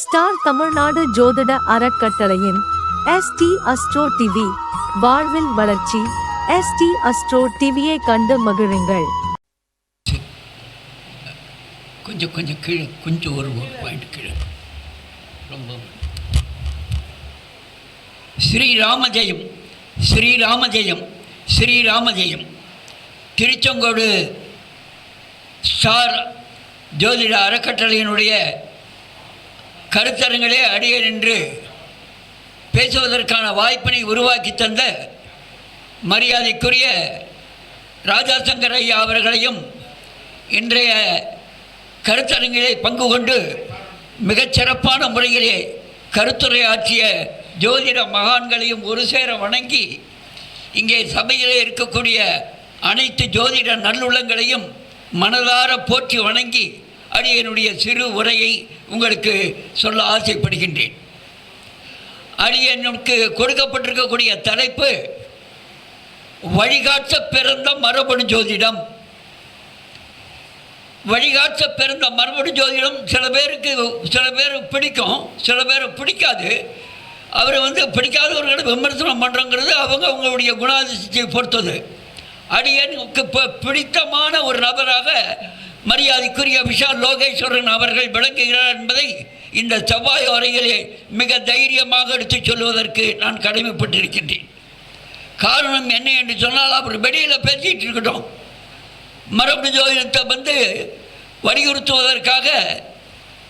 Star Tamil Nadu ஜோதிட அறக்கட்டளையின் ST astro TV வாழ்வில் வளர்ச்சி. எஸ்டி அஸ்ட்ரோ டிவியை கண்டு மகிழுங்கள். கொஞ்சம் கொஞ்சம் கீழே கொஞ்சம் ஒரு ஒரு பாயிண்ட் கீழே. ரொம்ப. ஸ்ரீராம ஜெயம் ஸ்ரீராம ஜெயம் ஸ்ரீராம ஜெயம் திருச்செங்கோடு ஸ்டார் ஜோதிட அறக்கட்டளையினுடைய கருத்தரங்களே அடியே நின்று பேசுவதற்கான வாய்ப்பினை உருவாக்கி தந்த மரியாதைக்குரிய ராஜாசங்கர் ஐயா அவர்களையும் இன்றைய கருத்தரங்கிலே பங்கு கொண்டு மிகச்சிறப்பான முறையிலே கருத்துரையாற்றிய ஜோதிட மகான்களையும் ஒரு சேர வணங்கி இங்கே சபையிலே இருக்கக்கூடிய அனைத்து ஜோதிட நல்லுள்ளங்களையும் மனதார போற்றி வணங்கி அடியனுடைய சிறு உரையை உங்களுக்கு சொல்ல ஆசைப்படுகின்றேன். அடியனுக்கு கொடுக்கப்பட்டிருக்கக்கூடிய தலைப்பு வழிகாட்ட பிறந்த மரபணு ஜோதிடம். வழிகாட்ட பிறந்த மரபணு ஜோதிடம் சில பேருக்கு சில பேர் பிடிக்கும் சில பேர் பிடிக்காது. அவர் வந்து பிடிக்காதவர்களை விமர்சனம் பண்ணுறங்கிறது அவங்க அவங்களுடைய குணாதிசத்தை பொறுத்தது. அடியனுக்கு இப்போ பிடித்தமான ஒரு நபராக மரியாதைக்குரிய விஷால் லோகேஸ்வரன் அவர்கள் விளங்குகிறார் என்பதை இந்த செவ்வாய் வரையிலே மிக தைரியமாக எடுத்துச் சொல்வதற்கு நான் கடமைப்பட்டிருக்கின்றேன். காரணம் என்ன என்று சொன்னால் அவர் வெளியில் பேசிகிட்டு இருக்கட்டும். மரபு ஜோதிடத்தை வந்து வலியுறுத்துவதற்காக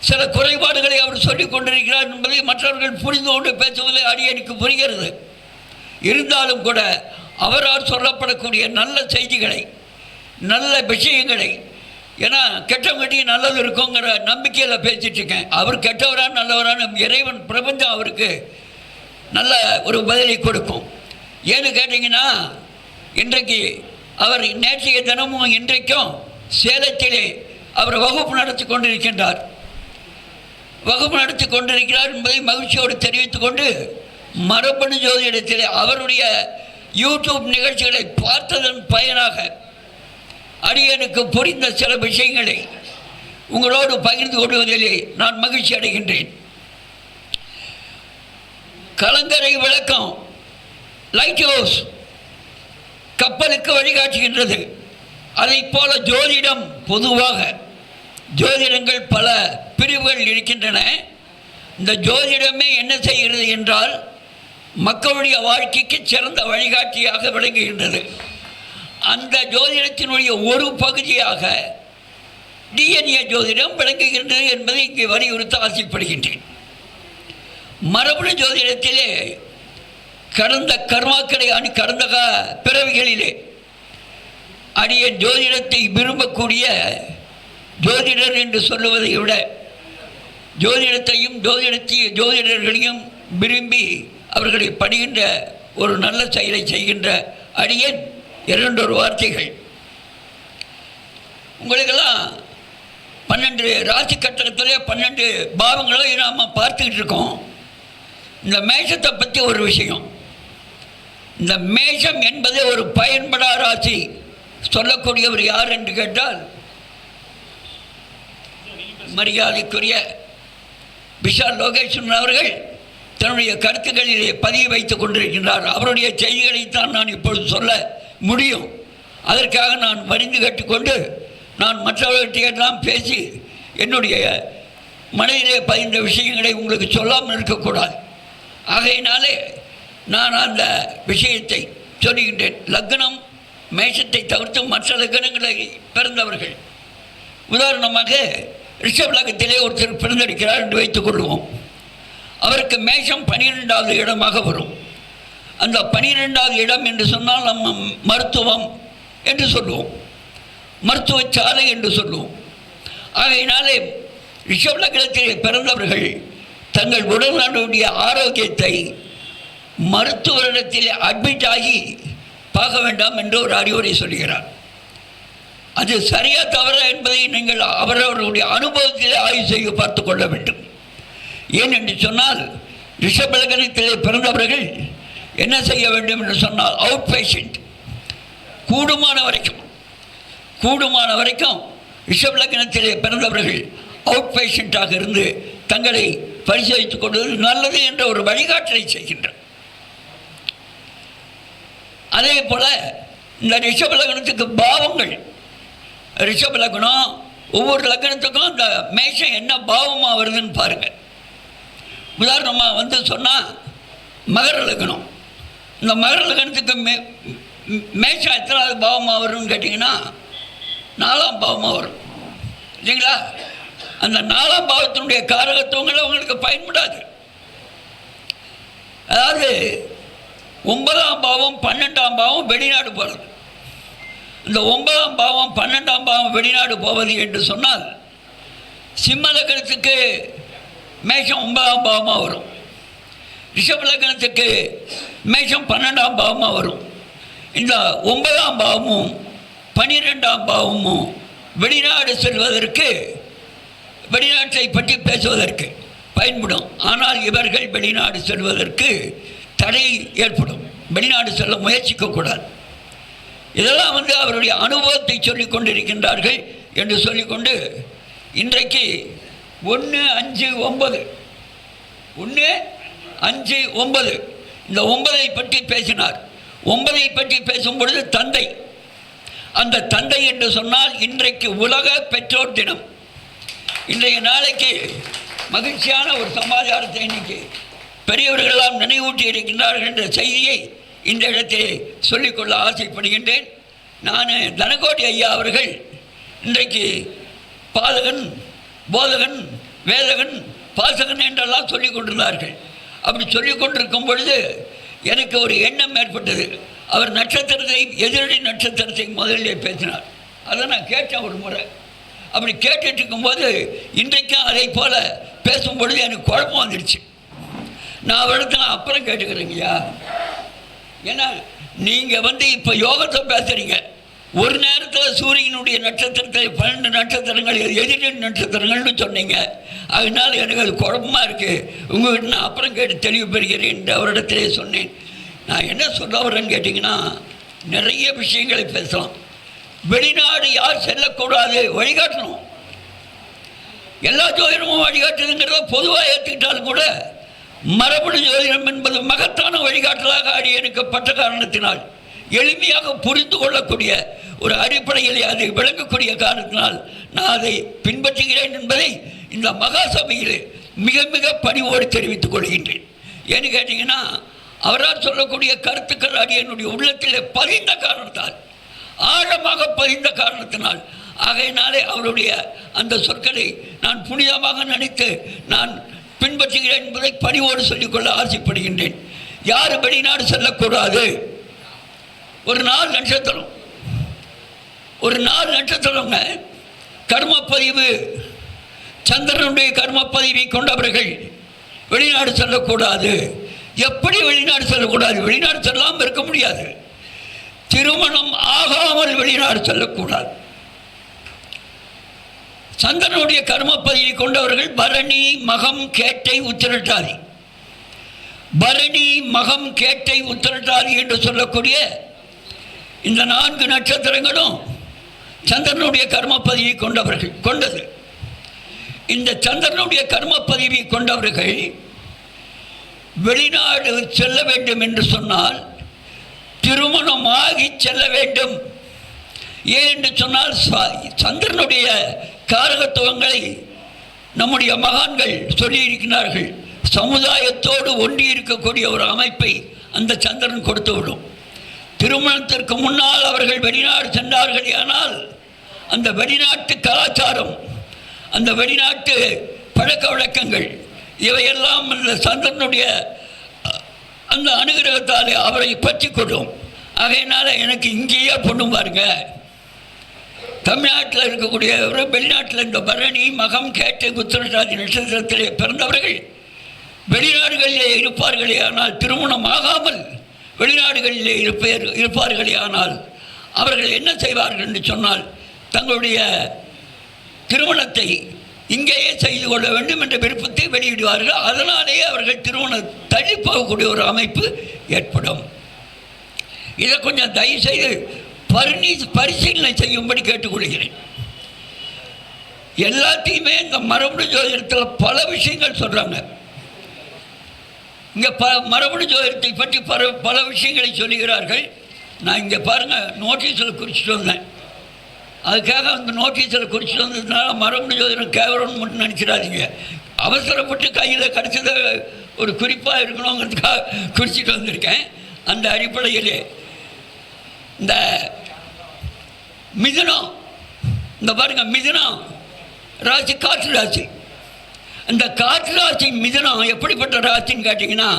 சில குறைபாடுகளை அவர் சொல்லிக் கொண்டிருக்கிறார் என்பதை மற்றவர்கள் புரிந்து கொண்டு பேசுவதில் அடியனுக்கு புரிகிறது. இருந்தாலும் கூட அவரால் சொல்லப்படக்கூடிய நல்ல செய்திகளை நல்ல விஷயங்களை ஏன்னா கெட்டவங்கட்டியும் நல்லது இருக்குங்கிற நம்பிக்கையில் பேசிட்டு இருக்கேன் அவர் கெட்டவரான நல்லவரான இறைவன் பிரபஞ்சம் அவருக்கு நல்ல ஒரு பதிலை கொடுக்கும். ஏன்னு கேட்டிங்கன்னா இன்றைக்கு அவர் நேற்றைய தினமும் இன்றைக்கும் சேலத்திலே அவர் வகுப்பு நடத்தி கொண்டிருக்கின்றார். வகுப்பு நடத்தி கொண்டிருக்கிறார் என்பதை மகிழ்ச்சியோடு தெரிவித்துக் கொண்டு மரபணு ஜோதிடத்திலே அவருடைய யூடியூப் நிகழ்ச்சிகளை பார்த்ததன் பயனாக அடியனுக்கு புரிந்த சில விஷயங்களை உங்களோடு பகிர்ந்து கொள்வதிலே நான் மகிழ்ச்சி அடைகின்றேன். கலங்கரை விளக்கம் லைட் ஹவுஸ் கப்பலுக்கு வழிகாட்டுகின்றது. அதைப் போல ஜோதிடம் பொதுவாக ஜோதிடங்கள் பல பிரிவுகள் இருக்கின்றன. இந்த ஜோதிடமே என்ன செய்கிறது என்றால் மக்களுடைய வாழ்க்கைக்கு சிறந்த வழிகாட்டியாக விளங்குகின்றது. அந்த ஜோதிடத்தினுடைய ஒரு பகுதியாக டிஎன்ஏ ஜோதிடம் விளங்குகின்றது என்பதை இங்கே வலியுறுத்த ஆசைப்படுகின்றேன். மரபணு ஜோதிடத்திலே கடந்த கர்மாக்களை அணி கடந்த பிறவிகளிலே அடிய ஜோதிடத்தை விரும்பக்கூடிய ஜோதிடர் என்று சொல்லுவதை விட ஜோதிடத்தையும் ஜோதிடத்தையும் ஜோதிடர்களையும் விரும்பி அவர்களை படுகின்ற ஒரு நல்ல செயலை செய்கின்ற அடியன் இரண்டொரு வார்த்தைகள். உங்களுக்கெல்லாம் பன்னெண்டு ராசி கட்டத்திலே பன்னெண்டு பாவங்களை நாம் பார்த்துக்கிட்டு இருக்கோம். இந்த மேஷத்தை பற்றி ஒரு விஷயம். இந்த மேஷம் என்பது ஒரு பயன்படா ராசி. சொல்லக்கூடியவர் யார் என்று கேட்டால் மரியாதைக்குரிய விஷால் லோகேஸ்வரன் அவர்கள் தன்னுடைய கருத்துக்களிலே பதிவு வைத்துக் கொண்டிருக்கின்றார். அவருடைய செய்திகளைத்தான் நான் இப்பொழுது சொல்ல முடியும். அதற்காக நான் வரிந்து கட்டிக்கொண்டு நான் மற்றவர்களிடையெல்லாம் பேசி என்னுடைய மனதிலே பதிந்த விஷயங்களை உங்களுக்கு சொல்லாமல் இருக்கக்கூடாது. ஆகையினாலே நான் அந்த விஷயத்தை சொல்லுகின்றேன். லக்னம் மேஷத்தை தவிர்த்து மற்ற லக்னங்களை பிறந்தவர்கள். உதாரணமாக ரிஷப் லக்னத்திலே ஒருத்தர் பிறந்தெடுக்கிறார் என்று வைத்துக் கொள்வோம். அவருக்கு மேஷம் பனிரெண்டாவது இடமாக வரும். அந்த பனிரெண்டாவது இடம் என்று சொன்னால் நம்ம மருத்துவம் என்று சொல்லுவோம். மருத்துவச்சாலை என்று சொல்லுவோம். ஆகையினாலே ரிஷபலகிழத்திலே பிறந்தவர்கள் தங்கள் உடலுடைய ஆரோக்கியத்தை மருத்துவரிடத்தில் அட்மிட் ஆகி பார்க்க வேண்டாம் என்று ஒரு அறிவுரை சொல்கிறார். அது சரியா தவறா என்பதை நீங்கள் அவரவர்களுடைய அனுபவத்திலே ஆய்வு செய்து பார்த்து கொள்ள வேண்டும். ஏன் என்று சொன்னால் ரிஷபலகனத்திலே பிறந்தவர்கள் என்ன செய்ய வேண்டும் என்று சொன்னால் அவுட் பேஷண்ட் கூடுமான வரைக்கும். கூடுமான வரைக்கும் ரிஷப் லக்னத்திலே பிறந்தவர்கள் அவுட் பேஷண்ட்டாக இருந்து தங்களை பரிசோதித்துக் கொள்வது நல்லது என்ற ஒரு வழிகாட்டலை செய்கின்றார் அதே போல இந்த ரிஷப லக்னத்துக்கு பாவங்கள். ரிஷப லக்னம் ஒவ்வொரு லக்னத்துக்கும் அந்த மேஷம் என்ன பாவமாக வருதுன்னு பாருங்க. உதாரணமாக வந்து சொன்னால் மகர லக்னம். இந்த மகர கணத்துக்கு மே ம், மேஷம் எத்தனாவது பாவமாக வரும்னு கேட்டிங்கன்னா நாலாம் பாவமாக வரும். இல்லைங்களா? அந்த நாலாம் பாவத்தினுடைய காரகத்துவங்கள் அவங்களுக்கு பயன்படாது. அதாவது ஒன்பதாம் பாவம் பன்னெண்டாம் பாவம் வெளிநாடு போகிறது இந்த ஒன்பதாம் பாவம் பன்னெண்டாம் பாவம் வெளிநாடு போவது என்று சொன்னால் சிம்ம லக்னத்துக்கு மேஷம் ஒன்பதாம் பாவமாக வரும். ரிஷப லக்னத்துக்கு மேஷம் பன்னெண்டாம் பாவமாக வரும். இந்த ஒன்பதாம் பாவமும் பனிரெண்டாம் பாவமும் வெளிநாடு செல்வதற்கு வெளிநாட்டை பற்றி பேசுவதற்கு பயன்படும். ஆனால் இவர்கள் வெளிநாடு செல்வதற்கு தடை ஏற்படும். வெளிநாடு செல்ல முயற்சிக்கக்கூடாது. இதெல்லாம் வந்து அவருடைய அனுபவத்தை சொல்லிக் கொண்டிருக்கின்றார்கள் என்று சொல்லிக்கொண்டு இன்றைக்கு ஒன்று அஞ்சு ஒன்பது. ஒன்று அஞ்சு ஒன்பது. இந்த ஒன்பதை பற்றி பேசினார். ஒன்பதை பற்றி பேசும் பொழுது தந்தை. அந்த தந்தை என்று சொன்னால் இன்றைக்கு உலக பெற்றோர் தினம். இன்றைய நாளைக்கு மகிழ்ச்சியான ஒரு சமாச்சாரத்தை இன்னைக்கு பெரியவர்களெல்லாம் நினைவூட்டி இருக்கின்றார்கள் என்ற செய்தியை இந்த இடத்தில் சொல்லிக்கொள்ள ஆசைப்படுகின்றேன். நான் தனகோடி ஐயா அவர்கள் இன்றைக்கு பாதகன் போதகன் வேதகன் பாசகன் என்றெல்லாம் சொல்லிக் கொண்டிருந்தார்கள். அப்படி சொல்லி கொண்டிருக்கும் பொழுது எனக்கு ஒரு எண்ணம் ஏற்பட்டது. அவர் நட்சத்திரத்தை எதிரடி நட்சத்திரத்தை முதலிலே பேசினார். அதை நான் கேட்டேன் ஒரு முறை. அப்படி கேட்டுட்டு இருக்கும்போது இன்றைக்கும் அதை போல பேசும் பொழுது எனக்கு குழப்பம் வந்துடுச்சு. நான் அவரிடத்துல அப்புறம் கேட்டுக்கிறேங்கய்யா ஏன்னா நீங்கள் வந்து இப்போ யோகத்தை பேசுகிறீங்க ஒரு நேரத்தில் சூரியனுடைய நட்சத்திரத்தை பன்னெண்டு நட்சத்திரங்கள் எதிரின் நட்சத்திரங்கள்னு சொன்னீங்க. அதனால் எனக்கு அது குழப்பமாக இருக்குது உங்கள்கிட்ட நான் அப்புறம் கேட்டு தெளிவு பெறுகிறேன் என்று அவரிடத்திலே சொன்னேன். நான் என்ன சொல்ல வரேன்னு கேட்டிங்கன்னா நிறைய விஷயங்களை பேசலாம். வெளிநாடு யார் செல்லக்கூடாது வழிகாட்டணும். எல்லா ஜோதிடமும் வழிகாட்டுதுங்கிறத பொதுவாக ஏற்றுக்கிட்டாலும் கூட மரபணு ஜோதிடம் என்பது மகத்தான வழிகாட்டலாக அடியெடுக்கப்பட்ட காரணத்தினால் எளிமையாக புரிந்து கொள்ளக்கூடிய ஒரு அடிப்படையில் அது விளங்கக்கூடிய காரணத்தினால் நான் அதை பின்பற்றுகிறேன் என்பதை இந்த மகா சபையில் மிக மிக பணிவோடு தெரிவித்துக் கொள்கின்றேன். ஏன்னு கேட்டிங்கன்னா அவரால் சொல்லக்கூடிய கருத்துக்கள் அடியனுடைய உள்ளத்திலே பதிந்த காரணத்தால் ஆழமாக பதிந்த காரணத்தினால் ஆகையினாலே அவருடைய அந்த சொற்களை நான் புனிதமாக நினைத்து நான் பின்பற்றுகிறேன் என்பதை பணிவோடு சொல்லிக்கொள்ள ஆசைப்படுகின்றேன். யார் வெளிநாடு செல்லக்கூடாது. ஒரு நாள் நட்சத்திரம். ஒரு நாலு நட்சத்திரங்க. கர்மப்பதிவு. சந்திரனுடைய கர்மப்பதிவை கொண்டவர்கள் வெளிநாடு செல்லக்கூடாது. எப்படி வெளிநாடு செல்லக்கூடாது? வெளிநாடு செல்லாமல் இருக்க முடியாது. திருமணம் ஆகாமல் வெளிநாடு செல்லக்கூடாது. சந்திரனுடைய கர்மப்பதிவை கொண்டவர்கள் பரணி மகம் கேட்டை உத்திரட்டாதி. பரணி மகம் கேட்டை உத்திரட்டாதி என்று சொல்லக்கூடிய இந்த நான்கு நட்சத்திரங்களும் சந்திரனுடைய கர்மப்பதியை கொண்டவர்கள் கொண்டது. இந்த சந்திரனுடைய கர்மப்பதிவை கொண்டவர்கள் வெளிநாடு செல்ல வேண்டும் என்று சொன்னால் திருமணமாகி செல்ல வேண்டும். ஏன் என்று சொன்னால் சந்திரனுடைய காரகத்துவங்களை நம்முடைய மகான்கள் சொல்லியிருக்கிறார்கள். சமுதாயத்தோடு ஒன்றி இருக்கக்கூடிய ஒரு அமைப்பை அந்த சந்திரன் கொடுத்து விடும் திருமணத்திற்கு முன்னால் அவர்கள் வெளிநாடு சென்றார்கள் ஆனால் அந்த வெளிநாட்டு கலாச்சாரம் அந்த வெளிநாட்டு பழக்க வழக்கங்கள் இவையெல்லாம் அந்த சந்திரனுடைய அந்த அனுகிரகத்தால் அவரை பற்றி கொள்ளும். ஆகையினால எனக்கு இங்கேயே பொண்ணு பாருங்க. தமிழ்நாட்டில் இருக்கக்கூடிய வெளிநாட்டில் இந்த பரணி மகம் கேட்டு குத்திரசாதி நட்சத்திரத்திலே பிறந்தவர்கள் வெளிநாடுகளிலே இருப்பார்களே ஆனால் திருமணம் ஆகாமல் வெளிநாடுகளிலே இருப்பேர் இருப்பார்களே ஆனால் அவர்கள் என்ன செய்வார்கள் என்று சொன்னால் தங்களுடைய திருமணத்தை இங்கேயே செய்து கொள்ள வேண்டும் என்ற விருப்பத்தை வெளியிடுவார்கள். அதனாலேயே அவர்கள் திருமணம் தள்ளி போகக்கூடிய ஒரு அமைப்பு ஏற்படும். இதை கொஞ்சம் தயவு செய்து பரிணி பரிசீலனை செய்யும்படி கேட்டுக்கொள்கிறேன். எல்லாத்தையுமே இந்த மரபணு ஜோதிடத்தில் பல விஷயங்கள் சொல்கிறாங்க இங்கே ப மரபணு ஜோதிடத்தை பற்றி பல பல விஷயங்களை சொல்லுகிறார்கள். நான் இங்கே பாருங்கள் நோட்டீஸில் குறிச்சிட்டு வந்தேன். அதுக்காக அந்த நோட்டீஸில் குறிச்சிட்டு வந்ததுனால மரபணு ஜோதிடம் கேவலம்னு மட்டும் நினச்சிடாதீங்க. அவசரப்பட்டு கையில் கிடச்சதை ஒரு குறிப்பாக இருக்கணுங்கிறதுக்காக குறிச்சிட்டு வந்திருக்கேன். அந்த அடிப்படையிலே இந்த மிதுனம் இந்த பாருங்க மிதுனம் ராசி காற்று ராசி. அந்த காற்று ராசி மிதுனம் எப்படிப்பட்ட ராசின்னு கேட்டிங்கன்னா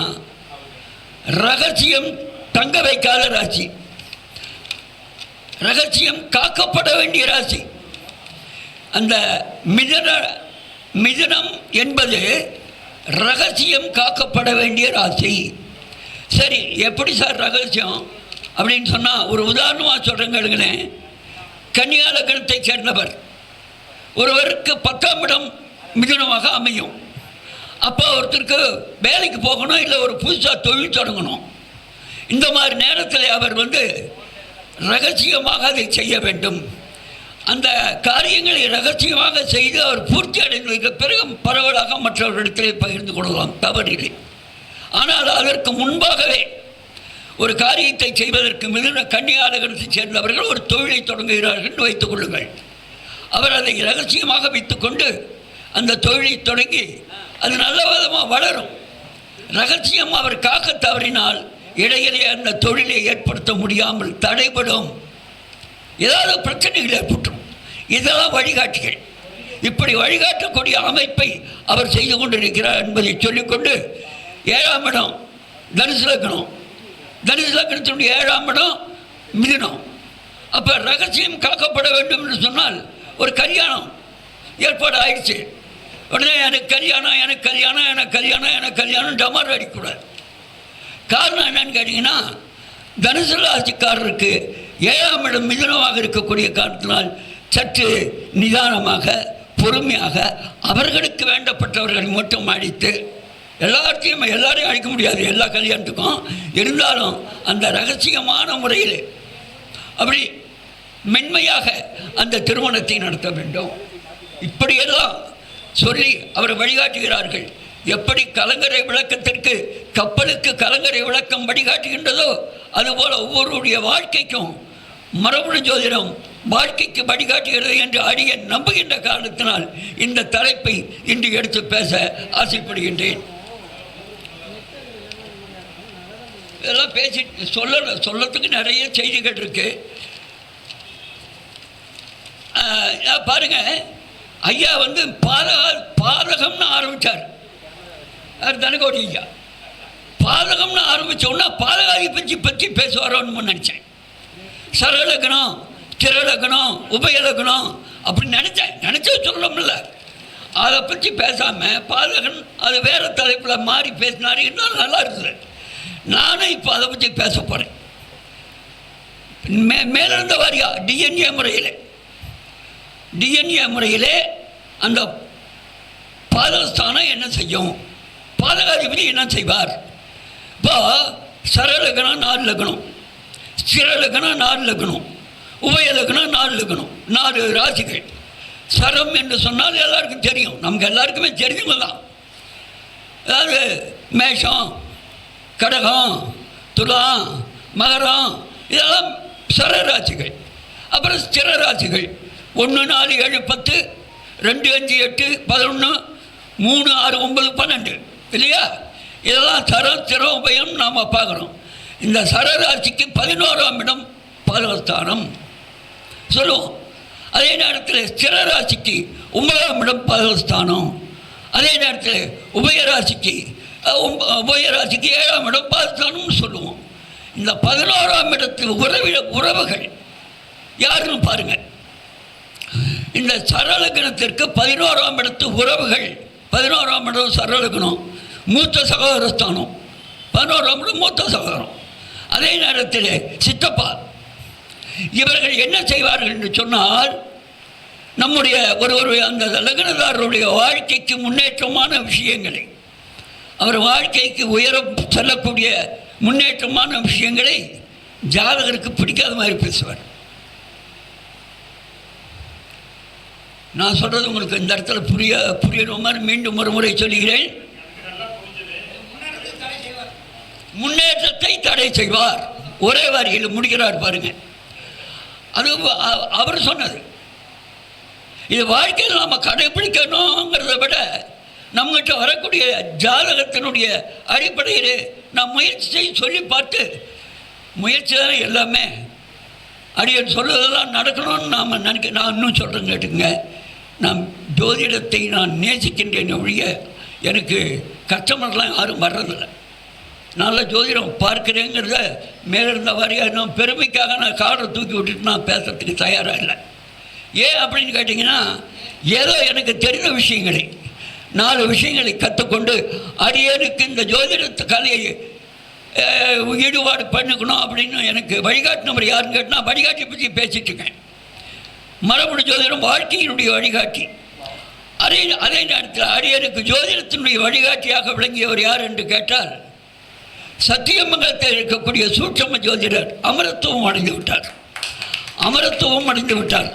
ரகசியம் தங்க வைக்காத ராசி. ரகசியம் காக்கப்பட வேண்டிய ராசி. அந்த மிதன மிதனம் என்பது ரகசியம் காக்கப்பட வேண்டிய ராசி. சரி எப்படி சார் ரகசியம்? அப்படின்னு சொன்னால் ஒரு உதாரணமாக சொல்கிறேங்க கேளுங்களேன். சேர்ந்தவர். ஒருவருக்கு பத்தாம் இடம் மிதுனமாக அமையும். அப்போ ஒருத்தருக்கு வேலைக்கு போகணும் இல்லை ஒரு புதுசாக தொழில் தொடங்கணும். இந்த மாதிரி நேரத்தில் அவர் வந்து ரகசியமாக அதை செய்ய வேண்டும். அந்த காரியங்களை ரகசியமாக செய்து அவர் பூர்த்தி அடைந்ததற்கு பிறகு பரவலாக மற்றவர்களிடத்திலே பகிர்ந்து கொள்ளலாம். தவறில்லை ஆனால் அதற்கு முன்பாகவே ஒரு காரியத்தை செய்வதற்கு மிகுந்த கன்னியாளர்களைச் சேர்ந்தவர்கள் ஒரு தொழிலை தொடங்குகிறார்கள் என்று வைத்துக் கொள்ளுங்கள். அவர் அதை ரகசியமாக வைத்துக்கொண்டு அந்த தொழிலை தொடங்கி அது நல்ல விதமாக வளரும். ரகசியம் அவர் காக்க தவறினால் இடையிலே அந்த தொழிலை ஏற்படுத்த முடியாமல் தடைபடும் ஏதாவது பிரச்சனைகள் ஏற்பட்டுரும். இதெல்லாம் வழிகாட்டிகள். இப்படி வழிகாட்டக்கூடிய அமைப்பை அவர் செய்து கொண்டிருக்கிறார் என்பதை சொல்லிக்கொண்டு ஏழாம் இடம் தனுசு லக்னம். தனுசு லக்னத்தினுடைய ஏழாம் இடம் மிதுனம். அப்போ ரகசியம் காக்கப்பட வேண்டும் என்று சொன்னால் ஒரு கல்யாணம் ஏற்பாடு ஆயிடுச்சு. உடனே எனக்கு கல்யாணம் எனக்கு கல்யாணம் எனக்கு கல்யாணம் எனக்கு கல்யாணம் டமார் அடிக்கூடாது. காரணம் என்னன்னு கேட்டிங்கன்னா தனுசு ராசிக்காரருக்கு ஏழாம் இடம் மிதனமாக இருக்கக்கூடிய காரணத்தினால் சற்று நிதானமாக பொறுமையாக அவர்களுக்கு வேண்டப்பட்டவர்களை மட்டும் அடித்து எல்லாத்தையும் எல்லாரையும் அழிக்க முடியாது எல்லா கல்யாணத்துக்கும். இருந்தாலும் அந்த ரகசியமான முறையில் அப்படி மென்மையாக அந்த திருமணத்தை நடத்த வேண்டும். இப்படியெல்லாம் சொல்லி அவர் வழிகாட்டுகிறார்கள். எப்படி கலங்கரை விளக்கத்திற்கு கப்பலுக்கு கலங்கரை விளக்கம் வழிகாட்டுகின்றதோ அதுபோல் ஒவ்வொருடைய வாழ்க்கைக்கும் மரபணு ஜோதிடம் வாழ்க்கைக்கு வழிகாட்டுகிறது என்று அடிய நம்புகின்ற காரணத்தினால் இந்த தலைப்பை இன்று எடுத்து பேச ஆசைப்படுகின்றேன். இதெல்லாம் பேசி சொல்ல சொல்லத்துக்கு நிறைய செய்திகள் இருக்கு. பாருங்க. ஐயா வந்து பாரக பாரகம்னு ஆரம்பித்தார் தனகோடி ஐயா? பாதகம்னு ஆரம்பித்தோன்னா பாதகாதி பற்றி பற்றி பேசுவாரோன்னு நினச்சேன். சரலக்கணம் திரலக்கணம் உபயலக்கணம் அப்படின்னு நினச்சேன். நினச்ச சொல்லணும்ல அதை பற்றி பேசாமல் பாதகன் அது வேறு தலைப்பில் மாறி பேசினார். இன்னும் நல்லா இருக்குது. நானும் இப்போ அதை பற்றி பேச போகிறேன் மே மேலிருந்த வாரியா? டிஎன்ஏ முறையில். டிஎன்ஏ முறையிலே அந்த பாதகஸ்தானம் என்ன செய்யும்? பாதகாதிபதி என்ன செய்வார்? இப்போ சரலக்கணம் நாலு லக்கணம் சிறலக்கணம் நாலு லக்கணம் உபயலக்கணம் நாலு லக்கணம் நாலு ராசிகள். சரம் என்று சொன்னால் எல்லாருக்கும் தெரியும். நமக்கு எல்லாருக்குமே தெரிஞ்சவங்க தான். அதாவது மேஷம் கடகம் துலாம் மகரம் இதெல்லாம் சரராசிகள் அப்புறம் ஸ்திரராசிகள் ஒன்று நாலு ஏழு பத்து ரெண்டு அஞ்சு எட்டு பதினொன்று மூணு ஆறு ஒன்பது பன்னெண்டு. இல்லையா? இதெல்லாம் சர ஸ்திரம் நாம் பார்க்குறோம் இந்த சரராசிக்கு பதினோராம் இடம் பாதகஸ்தானம். சொல்லுவோம். அதே நேரத்தில் ஸ்திரராசிக்கு ஒன்பதாம் இடம் பாதகஸ்தானம். அதே நேரத்தில் உபயராசிக்கு உம்- உபயராசிக்கு ஏழாம் இடம் பாதகஸ்தானம்னு சொல்லுவோம். இந்த பதினோராம் இடத்து உறவி உறவுகள் யாருன்னு பாருங்கள் இந்த சரலகணத்திற்கு பதினோராம் இடத்து உறவுகள் பதினோராம் இடம் சரலகணம் மூத்த சகோதரஸ்தானம். பதினோராம் இடம் மூத்த சகோதரம். அதே நேரத்தில் சித்தப்பா இவர்கள் என்ன செய்வார்கள் என்று சொன்னால் நம்முடைய ஒரு ஒரு அந்த லக்னதாரருடைய வாழ்க்கைக்கு முன்னேற்றமான விஷயங்களை அவர் வாழ்க்கைக்கு உயர செல்லக்கூடிய முன்னேற்றமான விஷயங்களை ஜாதகருக்கு பிடிக்காத மாதிரி பேசுவார். நான் சொல்கிறது உங்களுக்கு இந்த இடத்துல புரிய புரியற மாதிரி மீண்டும் ஒரு முறை சொல்லுகிறேன். முன்னேற்றத்தை தடை செய்வார். ஒரே வரியில் முடிக்கிறார் பாருங்க. அது அவர் சொன்னது. இது வாழ்க்கையில் நாம் கடைபிடிக்கணுங்கிறத விட நம்மகிட்ட வரக்கூடிய ஜாதகத்தினுடைய அடிப்படையில் நாம் முயற்சி செய்ய சொல்லி பார்த்து முயற்சி தானே எல்லாமே. அடியன் சொல்லுவதெல்லாம் நடக்கணும்னு நாம் நினைக்க நான் இன்னும் சொல்கிறேன் கேட்டுங்க நான் ஜோதிடத்தை நான் நேசிக்கின்றேன் ஒழிய எனக்கு கஸ்டமர்லாம் யாரும் வர்றதில்லை. நல்ல ஜோதிடம் பார்க்கிறேங்கிறத மேலிருந்த வாரியாக நான் பெருமைக்காக நான் காரை தூக்கி விட்டுட்டு நான் பேசுறதுக்கு தயாராக இல்லை. ஏன் அப்படின்னு கேட்டிங்கன்னா ஏதோ எனக்கு தெரிந்த விஷயங்களை நாலு விஷயங்களை கற்றுக்கொண்டு அடியனுக்கு இந்த ஜோதிடத்து கலையை ஈடுபாடு பண்ணிக்கணும் அப்படின்னு எனக்கு வழிகாட்டினவர் யாருன்னு கேட்டால் வழிகாட்டி பற்றி பேசிட்டு இருக்கேன். மரபணு ஜோதிடம் வாழ்க்கையினுடைய வழிகாட்டி. அதே அதே நேரத்தில் அரியனுக்கு ஜோதிடத்தினுடைய வழிகாட்டியாக விளங்கியவர் யார் என்று கேட்டால் சத்தியமங்கலத்தில் இருக்கக்கூடிய சூட்சம ஜோதிடர் அமரத்துவம் அடைந்து விட்டார். அமரத்துவம் அடைந்து விட்டார்.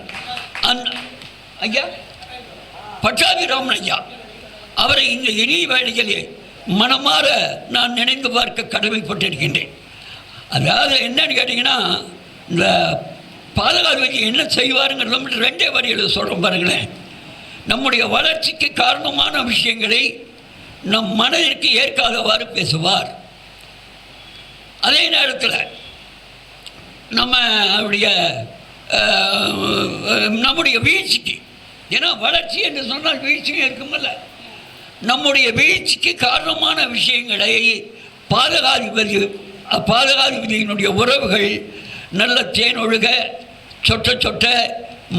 அந்த ஐயா? பட்டாபிராமன் ஐயா அவரை இந்த இனிய வேலைகளே மனமாற நான் நினைந்து பார்க்க கடமைப்பட்டிருக்கின்றேன். அதாவது என்னன்னு கேட்டிங்கன்னா இந்த பாதுகாப்பு என்ன செய்வாருங்கிறத மட்டும் ரெண்டே வரியில் சொல்கிறோம் பாருங்களேன். நம்முடைய வளர்ச்சிக்கு காரணமான விஷயங்களை நம் மனதிற்கு ஏற்காதவாறு பேசுவார். அதே நேரத்தில் நம்ம அவருடைய நம்முடைய வீழ்ச்சிக்கு ஏன்னா வளர்ச்சி என்று சொன்னால் வீழ்ச்சியும் இருக்குமல்ல. நம்முடைய வீழ்ச்சிக்கு காரணமான விஷயங்களை பாதுகாதிபதி பாதுகாதிபதியினுடைய உறவுகள் நல்ல தேன் ஒழுக சொட்ட சொட்ட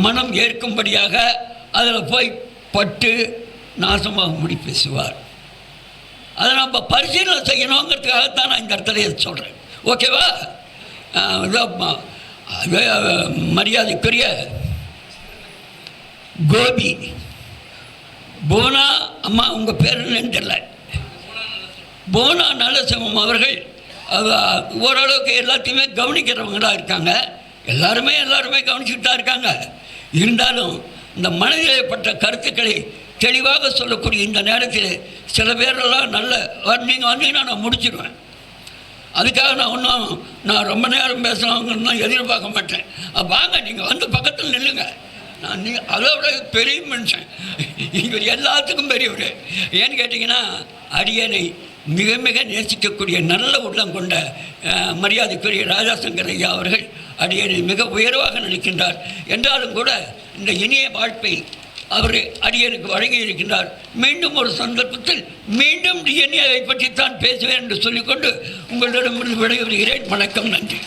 மனம் ஏற்கும்படியாக அதில் போய் பட்டு நாசமாக முடி பேசுவார். அதை நம்ம பரிசீலனை செய்யணுங்கிறதுக்காகத்தான் நான் இந்த இடத்துல இதை சொல்கிறேன் ஓகேவா? இதோ மரியாதைக்குரிய கோபி. போனா அம்மா உங்கள் பேர் என்னன்னு தெரியல. புவனா நலசிவம் அவர்கள் ஓரளவுக்கு எல்லாத்தையுமே கவனிக்கிறவங்களாக இருக்காங்க. எல்லாருமே எல்லாருமே கவனிச்சுட்டு தான் இருக்காங்க. இருந்தாலும் இந்த மனதில் பட்ட கருத்துக்களை தெளிவாக சொல்லக்கூடிய இந்த நேரத்தில் சில பேரெல்லாம் நல்ல நீங்கள் வந்தீங்கன்னா நான் முடிச்சிடுவேன் அதுக்காக நான் ஒன்றும் நான் ரொம்ப நேரம் பேசுகிறவங்கன்னா எதிர்பார்க்க மாட்டேன். வாங்க நீங்கள் வந்து பக்கத்தில் நில்லுங்க. நான் நீ அதை விட பெரிய மனுஷன். இவர் எல்லாத்துக்கும் பெரியவர். ஏன்னு கேட்டிங்கன்னா அடியனை மிக மிக நேசிக்கக்கூடிய நல்ல உள்ளம் கொண்ட மரியாதைக்குரிய ராஜாசங்கர் ஐயா அவர்கள் அடியனை மிக உயர்வாக நினைக்கின்றார். என்றாலும் கூட இந்த இனிய வாழ்ப்பை அவர் அடியனுக்கு வழங்கி இருக்கின்றார். மீண்டும் ஒரு சந்தர்ப்பத்தில் மீண்டும் டிஎன்ஏவை பற்றித்தான் பேசுவேன் என்று சொல்லிக்கொண்டு உங்களிடமிருந்து விடைபெறுகிறேன். வணக்கம் நன்றி.